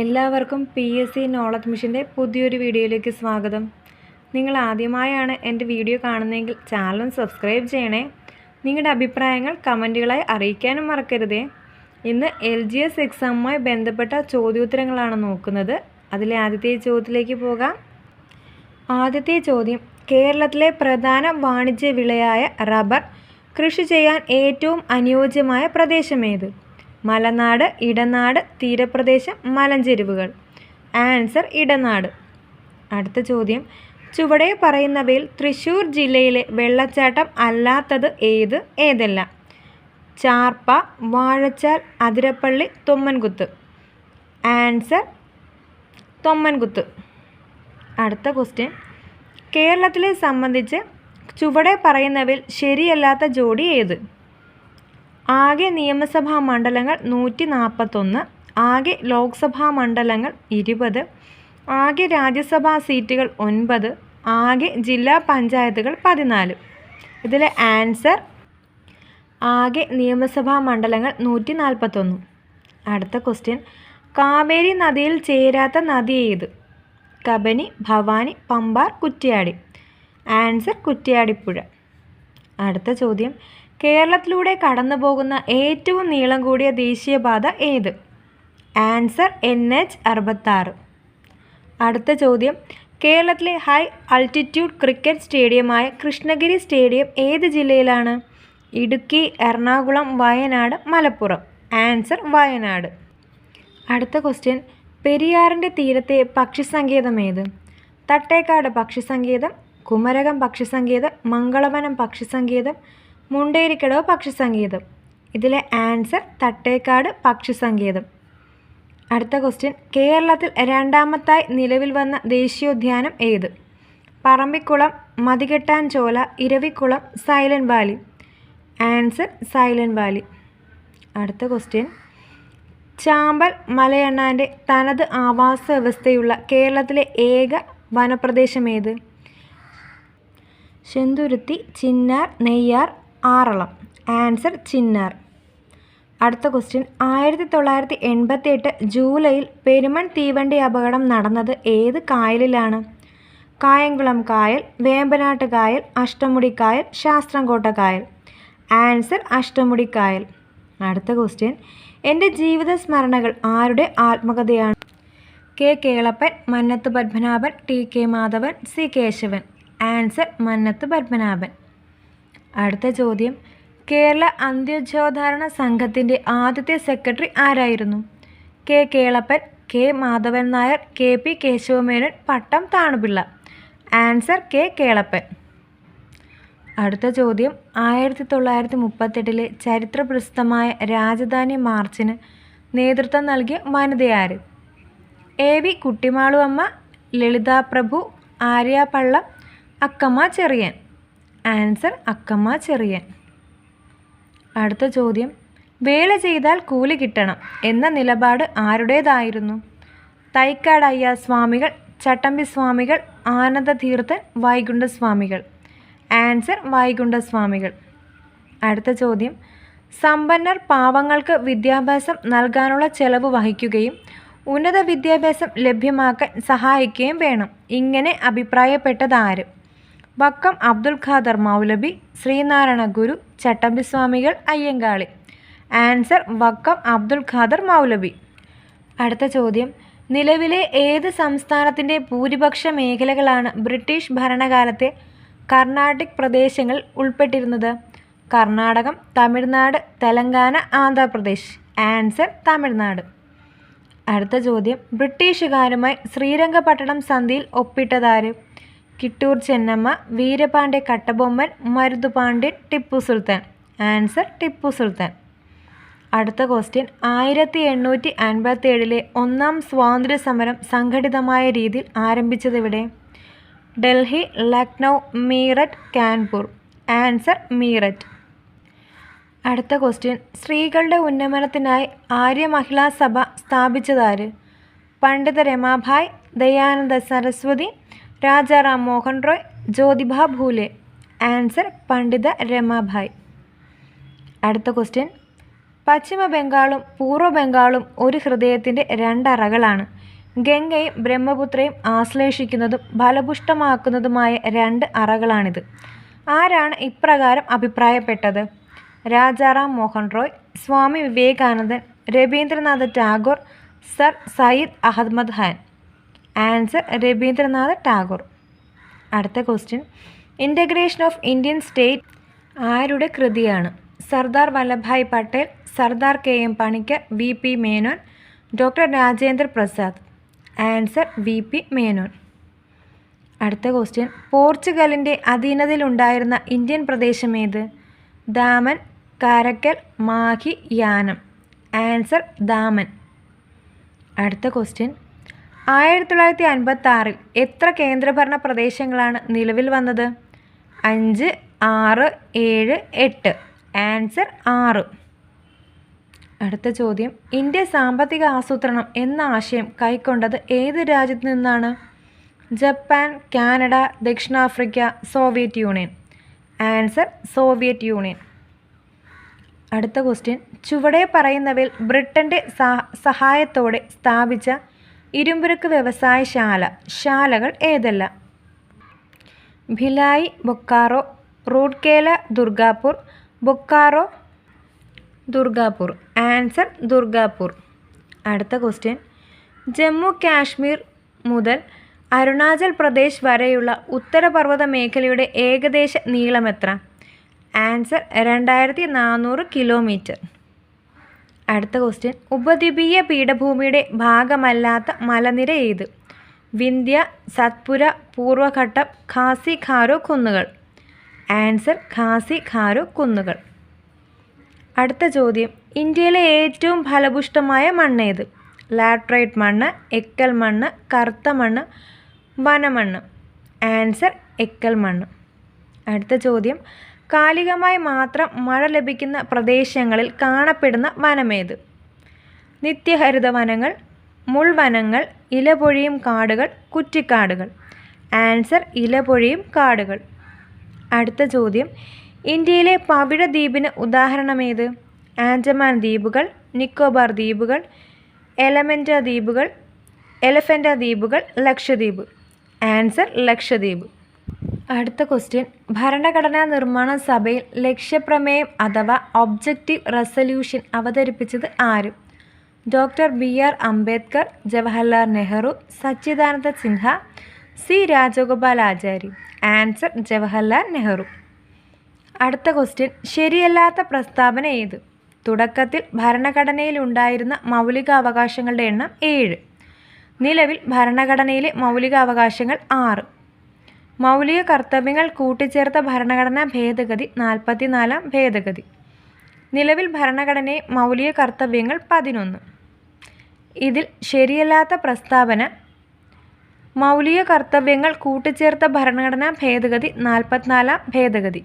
എല്ലാവർക്കും P S C knowledge മിഷന്റെ പുതിയൊരു വീഡിയോയിലേക്ക് സ്വാഗതം. നിങ്ങൾ ആദ്യമായാണ് എന്റെ വീഡിയോ കാണുന്നതെങ്കിൽ ചാനൽ സബ്സ്ക്രൈബ് ചെയ്യണേ. നിങ്ങളുടെ അഭിപ്രായങ്ങൾ കമന്റുകളായി അറിയിക്കാനും മറക്കരുതേ. ഇന്ന് എൽ ജി എസ് എക്സാമുമായി ബന്ധപ്പെട്ട ചോദ്യോത്തരങ്ങളാണ് നോക്കുന്നത്. അതിലെ ആദ്യത്തെ ചോദ്യത്തിലേക്ക് പോകാം. ആദ്യത്തെ ചോദ്യം കേരളത്തിലെ പ്രധാന വാണിജ്യ വിളയായ റബ്ബർ കൃഷി ചെയ്യാൻ ഏറ്റവും അനുയോജ്യമായ പ്രദേശമേത് മലനാട് ഇടനാട് തീരപ്രദേശം മലഞ്ചെരുവുകൾ. ആൻസർ ഇടനാട്. അടുത്ത ചോദ്യം. ചുവടെ പറയുന്നവയിൽ തൃശ്ശൂർ ജില്ലയിലെ വെള്ളച്ചാട്ടം അല്ലാത്തത് ഏത്? ഏതല്ല. ചാർപ്പ വാഴച്ചാൽ അതിരപ്പള്ളി തൊമ്മൻകുത്ത്. ആൻസർ തൊമ്മൻകുത്ത്. അടുത്ത ക്വസ്റ്റ്യൻ. കേരളത്തിലെ സംബന്ധിച്ച് ചുവടെ പറയുന്നവയിൽ ശരിയല്ലാത്ത ജോഡി ഏത്? ആകെ നിയമസഭാ മണ്ഡലങ്ങൾ നൂറ്റി നാൽപ്പത്തൊന്ന് ആകെ ലോക്സഭാ മണ്ഡലങ്ങൾ ഇരുപത് ആകെ രാജ്യസഭാ സീറ്റുകൾ ഒൻപത് ആകെ ജില്ലാ പഞ്ചായത്തുകൾ പതിനാല്. ഇതിലെ ആൻസർ ആകെ നിയമസഭാ മണ്ഡലങ്ങൾ നൂറ്റി നാൽപ്പത്തൊന്ന് അടുത്ത ക്വസ്റ്റ്യൻ കാവേരി നദിയിൽ ചേരാത്ത നദി ഏത്? കബനി ഭവാനി പമ്പാർ കുറ്റ്യാടി. ആൻസർ കുറ്റ്യാടിപ്പുഴ. അടുത്ത ചോദ്യം കേരളത്തിലൂടെ കടന്നു പോകുന്ന ഏറ്റവും നീളം കൂടിയ ദേശീയപാത ഏത്? ആൻസർ എൻ എച്ച് അറുപത്താറ്. അടുത്ത ചോദ്യം. കേരളത്തിലെ ഹൈ അൾട്ടിറ്റ്യൂഡ് ക്രിക്കറ്റ് സ്റ്റേഡിയമായ കൃഷ്ണഗിരി സ്റ്റേഡിയം ഏത് ജില്ലയിലാണ്? ഇടുക്കി എറണാകുളം വയനാട് മലപ്പുറം. ആൻസർ വയനാട്. അടുത്ത ക്വസ്റ്റ്യൻ. പെരിയാറിന്റെ തീരത്തെ പക്ഷിസങ്കേതം ഏത്? തട്ടേക്കാട് പക്ഷിസങ്കേതം കുമരകം പക്ഷിസങ്കേതം മംഗളവനം പക്ഷിസങ്കേതം മുണ്ടേരിക്കടവ് സംഗീതം ഇതിലെ ആൻസർ തട്ടേക്കാട് പക്ഷിസങ്കേതം. അടുത്ത ക്വസ്റ്റ്യൻ. കേരളത്തിൽ രണ്ടാമത്തായി നിലവിൽ വന്ന ദേശീയോദ്യാനം ഏത്? Parambikulam Mathikettan Shola Eravikulam silent valley answer silent valley അടുത്ത ക്വസ്റ്റ്യൻ. ചാമ്പൽ മലയണ്ണാന്റെ തനത് ആവാസ വ്യവസ്ഥയുള്ള കേരളത്തിലെ ഏക വനപ്രദേശം ഏത്? ചെന്തുരുത്തി ചിന്നാർ നെയ്യാർ ആറളം. ആൻസർ ചിന്നാർ. അടുത്ത ക്വസ്റ്റ്യൻ. ആയിരത്തി തൊള്ളായിരത്തി എൺപത്തി എട്ട് ജൂലൈയിൽ പെരുമൺ തീവണ്ടി അപകടം നടന്നത് ഏത് കായലിലാണ്? കായംകുളം കായൽ വേമ്പനാട്ട് കായൽ അഷ്ടമുടി കായൽ ശാസ്ത്രംകോട്ട കായൽ. ആൻസർ അഷ്ടമുടി കായൽ. അടുത്ത ക്വസ്റ്റ്യൻ. എന്റെ ജീവിത സ്മരണകൾ ആരുടെ ആത്മകഥയാണ്? K Kelappan Mannath Padmanabhan T K Madhavan C Kesavan. Answer Mannath Padmanabhan. അടുത്ത ചോദ്യം. കേരള അന്ത്യോദ്ധാരണ സംഘത്തിന്റെ ആദ്യത്തെ സെക്രട്ടറി ആരായിരുന്നു? K Kelappan K Madhavan Nair K P Kesava Menon Pattom Thanu Pillai. Answer K Kelappan. അടുത്ത ചോദ്യം. ആയിരത്തി തൊള്ളായിരത്തി മുപ്പത്തെട്ടിലെ ചരിത്രപ്രസിദ്ധമായ രാജധാനി മാർച്ചിന് നേതൃത്വം നൽകിയ വനിതയാര് A V Kuttimalu Amma Lalitha Prabhu Aryapallam Akkamma Cherian. Answer Akkamma Cherian. അടുത്ത ചോദ്യം വേല ചെയ്താൽ കൂലി കിട്ടണം എന്ന നിലപാട് ആരുടേതായിരുന്നു? തൈക്കാട് അയ്യ സ്വാമികൾ ചട്ടമ്പി സ്വാമികൾ ആനന്ദതീർത്ഥൻ വൈകുണ്ഠസ്വാമികൾ. ആൻസർ വൈകുണ്ഠസ്വാമികൾ. അടുത്ത ചോദ്യം സമ്പന്നർ പാവങ്ങൾക്ക് വിദ്യാഭ്യാസം നൽകാനുള്ള ചെലവ് വഹിക്കുകയും ഉന്നത വിദ്യാഭ്യാസം ലഭ്യമാക്കാൻ സഹായിക്കുകയും വേണം. ഇങ്ങനെ അഭിപ്രായപ്പെട്ടതാര്? വക്കം അബ്ദുൽ ഖാദർ മൗലബി ശ്രീനാരായണ ഗുരു ചട്ടമ്പിസ്വാമികൾ അയ്യങ്കാളി. ആൻസർ വക്കം അബ്ദുൽ ഖാദർ മൗലബി അടുത്ത ചോദ്യം. നിലവിലെ ഏത് സംസ്ഥാനത്തിന്റെ ഭൂരിപക്ഷ മേഖലകളാണ് ബ്രിട്ടീഷ് ഭരണകാലത്തെ കർണാട്ടിക് പ്രദേശങ്ങൾ ഉൾപ്പെട്ടിരുന്നത്? കർണാടകം തമിഴ്നാട് തെലങ്കാന ആന്ധ്രാപ്രദേശ്. ആൻസർ തമിഴ്നാട്. അടുത്ത ചോദ്യം. ബ്രിട്ടീഷുകാരുമായി ശ്രീരംഗപട്ടണം സന്ധിയിൽ ഒപ്പിട്ടതാര്? കിട്ടൂർ ചെന്നമ്മ വീരപാണ്ഡ്യ കട്ടബൊമ്മൻ മരുതുപാണ്ഡ്യൻ ടിപ്പു സുൽത്താൻ. ആൻസർ ടിപ്പു സുൽത്താൻ. അടുത്ത ക്വസ്റ്റ്യൻ. ആയിരത്തി എണ്ണൂറ്റി അൻപത്തി ഏഴിലെ ഒന്നാം സ്വാതന്ത്ര്യ സമരം സംഘടിതമായ രീതിയിൽ ആരംഭിച്ചത് ആരംഭിച്ചതെവിടെ ഡൽഹി ലക്നൗ മീററ്റ് കാൻപൂർ. ആൻസർ മീററ്റ്. അടുത്ത ക്വസ്റ്റ്യൻ. സ്ത്രീകളുടെ ഉന്നമനത്തിനായി ആര്യ മഹിളാ സഭ സ്ഥാപിച്ചതാര് പണ്ഡിത രമാഭായ് ദയാനന്ദ സരസ്വതി രാജാറാം മോഹൻ റോയ് ജ്യോതിബ ഭൂലെ ആൻസർ പണ്ഡിത രമാഭായ്. അടുത്ത ക്വസ്റ്റ്യൻ. പശ്ചിമ ബംഗാളും പൂർവ ബംഗാളും ഒരു ഹൃദയത്തിന്റെ രണ്ടറകളാണ് ഗംഗയും ബ്രഹ്മപുത്രയും ആശ്ലേഷിക്കുന്നതും ഫലപുഷ്ടമാക്കുന്നതുമായ രണ്ട് അറകളാണിത്. ആരാണ് ഇപ്രകാരം അഭിപ്രായപ്പെട്ടത്? രാജാറാം മോഹൻ റോയ് സ്വാമി വിവേകാനന്ദൻ രവീന്ദ്രനാഥ് ടാഗോർ സർ സയ്യിദ് അഹമ്മദ് ഖാൻ. ആൻസർ രവീന്ദ്രനാഥ് ടാഗോർ. അടുത്ത question integration of Indian state ആരുടെ കൃതിയാണ്? Sardar Vallabhbhai Patel Sardar K M Panikkar V P Menon doctor Rajendra Prasad. Answer V P Menon. അടുത്ത ക്വസ്റ്റ്യൻ പോർച്ചുഗലിന്റെ അധീനതയിലുണ്ടായിരുന്ന ഇന്ത്യൻ പ്രദേശം ഏത്? ദാമൻ കാരക്കൽ മാഹി യാനം. ആൻസർ ദാമൻ. അടുത്ത ക്വസ്റ്റ്യൻ ആയിരത്തി തൊള്ളായിരത്തി അൻപത്തി ആറിൽ എത്ര കേന്ദ്രഭരണ പ്രദേശങ്ങളാണ് നിലവിൽ വന്നത്? അഞ്ച് ആറ് ഏഴ് എട്ട്. ആൻസർ ആറ്. അടുത്ത ചോദ്യം. ഇന്ത്യ സാമ്പത്തിക ആസൂത്രണം എന്ന ആശയം കൈക്കൊണ്ടത് ഏത് രാജ്യത്തു നിന്നാണ്? ജപ്പാൻ കാനഡ ദക്ഷിണാഫ്രിക്ക Soviet Union. Answer Soviet Union. അടുത്ത ക്വസ്റ്റ്യൻ. ചുവടെ പറയുന്നവയിൽ ബ്രിട്ടന്റെ സഹായത്തോടെ സ്ഥാപിച്ച ഇരുമ്പുരുക്ക് വ്യവസായശാല ശാലകൾ ഏതെല്ലാം? ഭിലായി ബൊക്കാറോ റൂഡ്കേല ദുർഗാപൂർ ബൊക്കാറോ ദുർഗാപൂർ. ആൻസർ ദുർഗാപൂർ. അടുത്ത ക്വസ്റ്റ്യൻ. ജമ്മു കാശ്മീർ മുതൽ അരുണാചൽ പ്രദേശ് വരെയുള്ള ഉത്തരപർവത മേഖലയുടെ ഏകദേശ നീളമെത്ര ആൻസർ രണ്ടായിരത്തി നാനൂറ് കിലോമീറ്റർ. അടുത്ത ക്വസ്റ്റ്യൻ ഉപദ്വീപീയ പീഠഭൂമിയുടെ ഭാഗമല്ലാത്ത മലനിര ഏത്? വിന്ധ്യ സത്പുര പൂർവഘട്ടം ഖാസി ഖാരോ കുന്നുകൾ. ആൻസർ ഖാസി ഖാരോ കുന്നുകൾ. അടുത്ത ചോദ്യം. ഇന്ത്യയിലെ ഏറ്റവും ഫലപുഷ്ടമായ ഏത്? ലാട്രൈറ്റ് മണ്ണ് എക്കൽ മണ്ണ് കറുത്ത മണ്ണ് വനമണ്ണ്. ആൻസർ എക്കൽ മണ്ണ്. അടുത്ത ചോദ്യം. കാലികമായി മാത്രം മഴ ലഭിക്കുന്ന പ്രദേശങ്ങളിൽ കാണപ്പെടുന്ന വനമേത്? നിത്യഹരിത വനങ്ങൾ മുൾവനങ്ങൾ ഇലപൊഴിയും കാടുകൾ കുറ്റിക്കാടുകൾ. ആൻസർ ഇലപൊഴിയും കാടുകൾ. അടുത്ത ചോദ്യം. ഇന്ത്യയിലെ പവിഴ ദ്വീപിന് ഉദാഹരണമേത്? ആൻഡമാൻ ദ്വീപുകൾ നിക്കോബാർ ദ്വീപുകൾ എലമെന്റ ദ്വീപുകൾ എലഫന്റ ദ്വീപുകൾ ലക്ഷദ്വീപ്. ആൻസർ ലക്ഷദ്വീപ്. അടുത്ത ക്വസ്റ്റ്യൻ ഭരണഘടനാ നിർമ്മാണ സഭയിൽ ലക്ഷ്യപ്രമേയം അഥവാ ഒബ്ജക്റ്റീവ് റെസല്യൂഷൻ അവതരിപ്പിച്ചത് ആര്? Doctor B R Ambedkar Jawaharlal Nehru Sachchidananda Sinha C Rajagopal Acharya answer Jawaharlal Nehru. അടുത്ത ക്വസ്റ്റ്യൻ ശരിയല്ലാത്ത പ്രസ്താവന ഏത്? തുടക്കത്തിൽ ഭരണഘടനയിലുണ്ടായിരുന്ന മൗലികാവകാശങ്ങളുടെ എണ്ണം ഏഴ്. നിലവിൽ ഭരണഘടനയിലെ മൗലികാവകാശങ്ങൾ ആറ്. മൗലിക കർത്തവ്യങ്ങൾ കൂട്ടിച്ചേർത്ത ഭരണഘടനാ ഭേദഗതി നാൽപ്പത്തിനാലാം ഭേദഗതി. നിലവിൽ ഭരണഘടനയെ മൗലിക കർത്തവ്യങ്ങൾ പതിനൊന്ന്. ഇതിൽ ശരിയല്ലാത്ത പ്രസ്താവന മൗലിക കർത്തവ്യങ്ങൾ കൂട്ടിച്ചേർത്ത ഭരണഘടനാ ഭേദഗതി നാൽപ്പത്തിനാലാം ഭേദഗതി.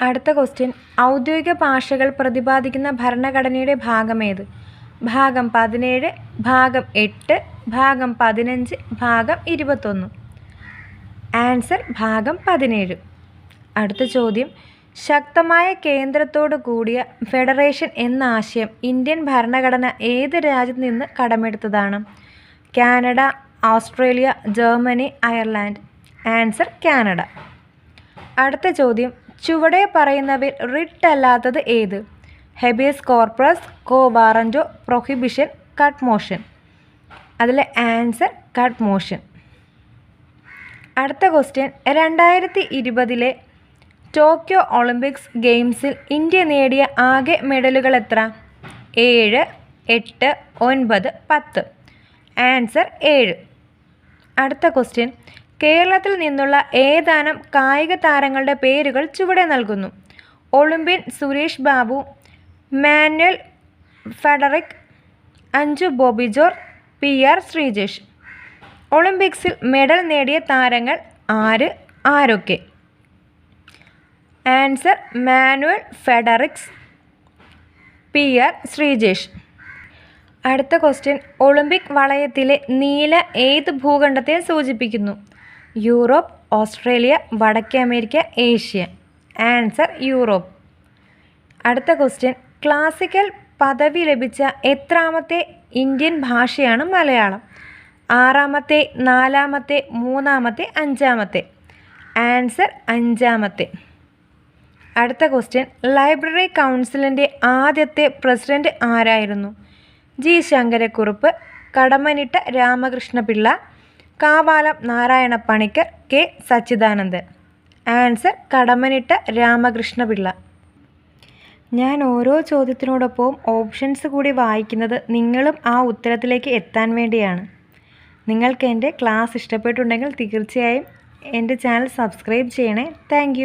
അടുത്ത ക്വസ്റ്റ്യൻ ഔദ്യോഗിക ഭാഷകൾ പ്രതിപാദിക്കുന്ന ഭരണഘടനയുടെ ഭാഗമേത് ഭാഗം പതിനേഴ് ഭാഗം എട്ട് ഭാഗം പതിനഞ്ച് ഭാഗം ഇരുപത്തൊന്ന്. ആൻസർ ഭാഗം പതിനേഴ്. അടുത്ത ചോദ്യം. ശക്തമായ കേന്ദ്രത്തോടു കൂടിയ ഫെഡറേഷൻ എന്ന ആശയം ഇന്ത്യൻ ഭരണഘടന ഏത് രാജ്യത്ത് നിന്ന് കടമെടുത്തതാണ്? Canada Australia Germany Ireland. Answer Canada. അടുത്ത ചോദ്യം. ചുവടെ പറയുന്നവയിൽ റിട്ട് അല്ലാത്തത് ഏത്? Habeas corpus quo warranto prohibition cut motion അതിലെ ആൻസർ കട്ട് മോഷൻ അടുത്ത ക്വസ്റ്റ്യൻ രണ്ടായിരത്തി ഇരുപതിലെ ടോക്കിയോ ഒളിമ്പിക്സ് ഗെയിംസിൽ ഇന്ത്യ നേടിയ ആകെ മെഡലുകൾ എത്ര? ഏഴ് എട്ട് ഒൻപത് പത്ത്. ആൻസർ ഏഴ്. അടുത്ത ക്വസ്റ്റ്യൻ കേരളത്തിൽ നിന്നുള്ള ഏതാനും കായിക താരങ്ങളുടെ പേരുകൾ ചുവടെ നൽകുന്നു. Olympian Suresh Babu Manuel Frederick Anju Bobby George P R Sreejesh. ഒളിമ്പിക്സിൽ മെഡൽ നേടിയ താരങ്ങൾ ആര്? ആരൊക്കെ? Answer Manuel Fredericks P R Sreejesh. അടുത്ത ക്വസ്റ്റ്യൻ. ഒളിമ്പിക് വളയത്തിലെ നീല ഏത് ഭൂഖണ്ഡത്തെ സൂചിപ്പിക്കുന്നു? യൂറോപ്പ് ഓസ്ട്രേലിയ വടക്കേ അമേരിക്ക ഏഷ്യ. Answer Europe. അടുത്ത ക്വസ്റ്റ്യൻ. ക്ലാസിക്കൽ പദവി ലഭിച്ച എത്രാമത്തെ ഇന്ത്യൻ ഭാഷയാണ് മലയാളം? ആറാമത്തെ നാലാമത്തെ മൂന്നാമത്തെ അഞ്ചാമത്തെ. ആൻസർ അഞ്ചാമത്തെ. അടുത്ത ക്വസ്റ്റ്യൻ. ലൈബ്രറി കൗൺസിലിന്റെ ആദ്യത്തെ പ്രസിഡന്റ് ആരായിരുന്നു? G. Sankarakurup Kadammanitta Ramakrishnapillai Kavalam Narayana Panicker K. Satchidanandan. Answer Kadammanitta Ramakrishnapillai. ഞാൻ ഓരോ ചോദ്യത്തിനോടൊപ്പവും ഓപ്ഷൻസ് കൂടി വായിക്കുന്നത് നിങ്ങളും ആ ഉത്തരത്തിലേക്ക് എത്താൻ വേണ്ടിയാണ്. നിങ്ങൾക്ക് എന്റെ ക്ലാസ് ഇഷ്ടപ്പെട്ടുണ്ടെങ്കിൽ തീർച്ചയായും എന്റെ ചാനൽ സബ്സ്ക്രൈബ് ചെയ്യണേ. താങ്ക്